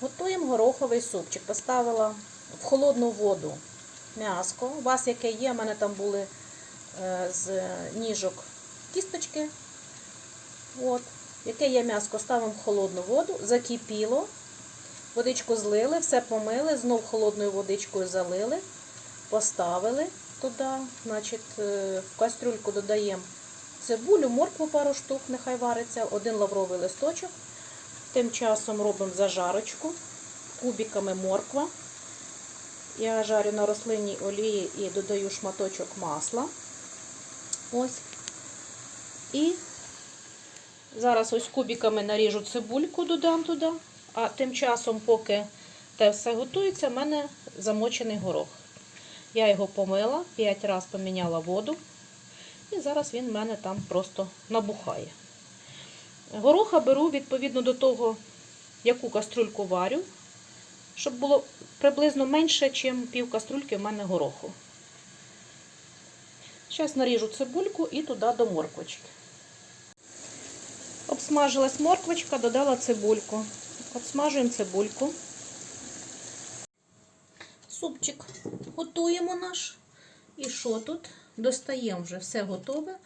Готуємо гороховий супчик. Поставила в холодну воду м'яско. У вас яке є, у мене там були е, з ніжок кісточки. От. Яке є м'яско, ставимо в холодну воду, закипіло, водичку злили, все помили, знов холодною водичкою залили, поставили туди, значить, е, в кастрюльку додаємо цибулю, моркву пару штук, нехай вариться, один лавровий листочок. Тим часом робимо зажарочку кубиками морква. Я жарю на рослинній олії і додаю шматочок масла. Ось. І зараз ось кубиками наріжу цибульку, додам туди. А тим часом, поки те все готується, в мене замочений горох. Я його помила, 5 разів поміняла воду. І зараз він в мене там просто набухає. Гороха беру відповідно до того, яку каструльку варю, щоб було приблизно менше, ніж пів каструльки в мене гороху. Зараз наріжу цибульку і туди до морквочки. Обсмажилась морквочка, додала цибульку. Обсмажуємо цибульку. Супчик готуємо наш. І що тут? Достаємо вже все готове.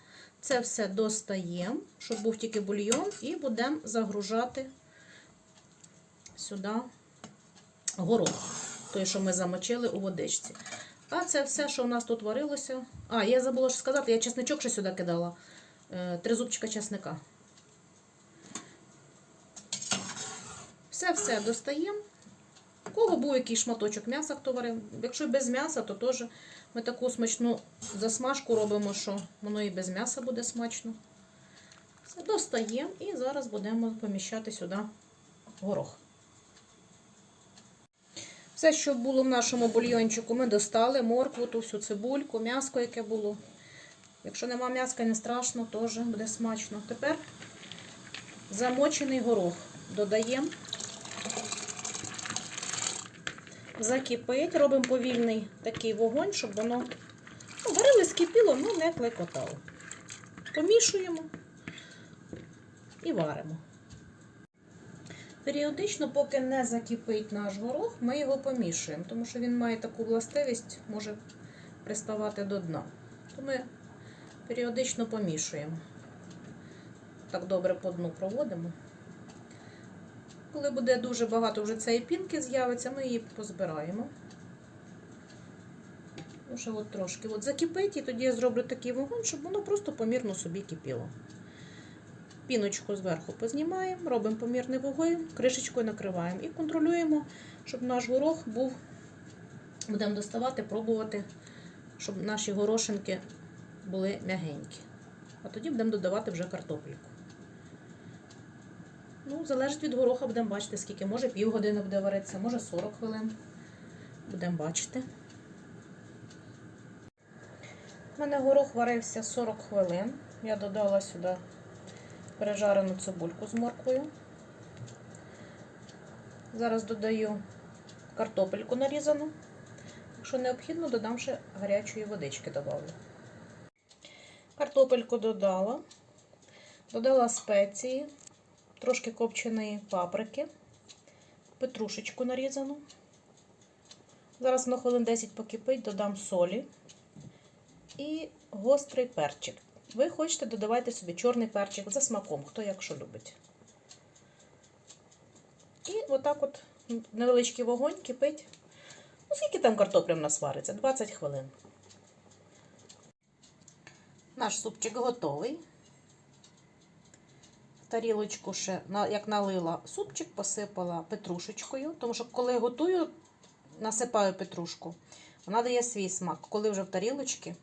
Це все достаємо, щоб був тільки бульйон, і будемо загружати сюди горох, той, що ми замочили у водичці. А це все, що у нас тут варилося. А, я забула ж сказати, я чесничок ще сюди кидала. Е, Три зубчика чесника. Все-все достаємо. У кого був якийсь шматочок м'яса, хто варив. Якщо без м'яса, то теж ми таку смачну засмажку робимо, що воно і без м'яса буде смачно. Все, достаємо і зараз будемо поміщати сюди горох. Все, що було в нашому бульйончику, ми достали моркву, ту всю цибульку, м'яско, яке було. Якщо нема м'яска, не страшно, теж буде смачно. Тепер замочений горох додаємо. Закипить, робимо повільний такий вогонь, щоб воно ну, варили, скипіло, ну не клекотало. Помішуємо і варимо. Періодично, поки не закипить наш горох, ми його помішуємо, тому що він має таку властивість, може приставати до дна. То ми періодично помішуємо. Так добре по дну проводимо. Коли буде дуже багато вже цієї пінки з'явиться, ми її позбираємо. Вже от трошки от закипить, і тоді я зроблю такий вогонь, щоб воно просто помірно собі кипіло. Піночку зверху познімаємо, робимо помірний вогонь, кришечкою накриваємо і контролюємо, щоб наш горох був, будемо доставати, пробувати, щоб наші горошинки були м'ягенькі. А тоді будемо додавати вже картопельку. Ну, залежить від гороха, будемо бачити, скільки. Може півгодини буде варитися, може 40 хвилин. Будемо бачити. У мене горох варився 40 хвилин. Я додала сюди пережарену цибульку з морквою. Зараз додаю картопельку нарізану. Якщо необхідно, додам ще гарячої водички добавлю. Картопельку додала, додала спеції, трошки копченої паприки, петрушечку нарізану. Зараз на хвилин 10 покипить, додам солі і гострий перчик. Ви хочете, додавайте собі чорний перчик за смаком, хто як що любить. І отак от невеличкий вогонь кипить. Ну, скільки там картопля в нас вариться? 20 хвилин. Наш супчик готовий. Тарілочку ще, як налила супчик, посипала петрушечкою, тому що коли готую, насипаю петрушку, вона дає свій смак. Коли вже в тарілочці,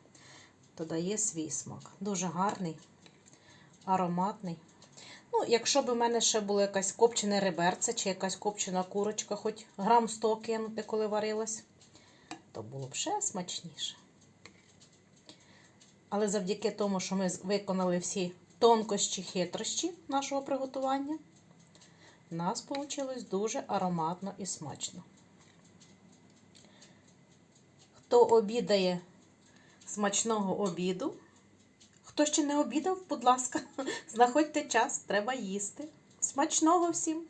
то дає свій смак. Дуже гарний, ароматний. Ну, якщо б у мене ще було якась копчене реберце чи якась копчена курочка, хоч грам 100 кинути, коли варилась, то було б ще смачніше. Але завдяки тому, що ми виконали всі тонкощі, хитрощі нашого приготування, у нас вийшло дуже ароматно і смачно. Хто обідає смачного обіду, хто ще не обідав, будь ласка, знаходьте час, треба їсти. Смачного всім!